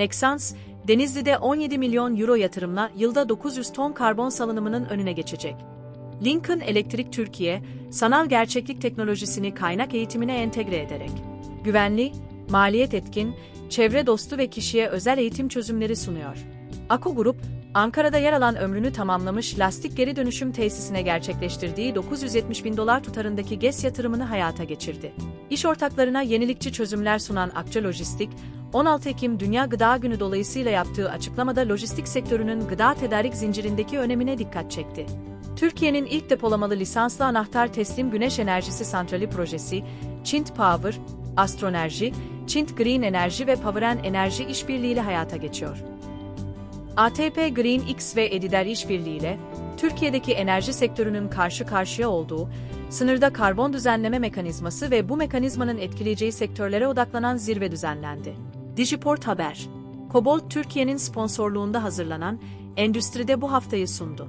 Nexans, Denizli'de 17 milyon euro yatırımla yılda 900 ton karbon salınımının önüne geçecek. Lincoln Elektrik Türkiye, sanal gerçeklik teknolojisini kaynak eğitimine entegre ederek, güvenli, maliyet etkin, çevre dostu ve kişiye özel eğitim çözümleri sunuyor. Ako Grup, Ankara'da yer alan ömrünü tamamlamış lastik geri dönüşüm tesisine gerçekleştirdiği 970 bin dolar tutarındaki GES yatırımını hayata geçirdi. İş ortaklarına yenilikçi çözümler sunan Akça Lojistik, 16 Ekim Dünya Gıda Günü dolayısıyla yaptığı açıklamada lojistik sektörünün gıda tedarik zincirindeki önemine dikkat çekti. Türkiye'nin ilk depolamalı lisanslı anahtar teslim güneş enerjisi santrali projesi, Çint Power, Astroenerji, Çint Green Enerji ve Poweren Enerji işbirliğiyle hayata geçiyor. ATP Green X ve Edider işbirliğiyle, Türkiye'deki enerji sektörünün karşı karşıya olduğu, sınırda karbon düzenleme mekanizması ve bu mekanizmanın etkileyeceği sektörlere odaklanan zirve düzenlendi. Digiport Haber, Kobolt Türkiye'nin sponsorluğunda hazırlanan Endüstride bu haftayı sundu.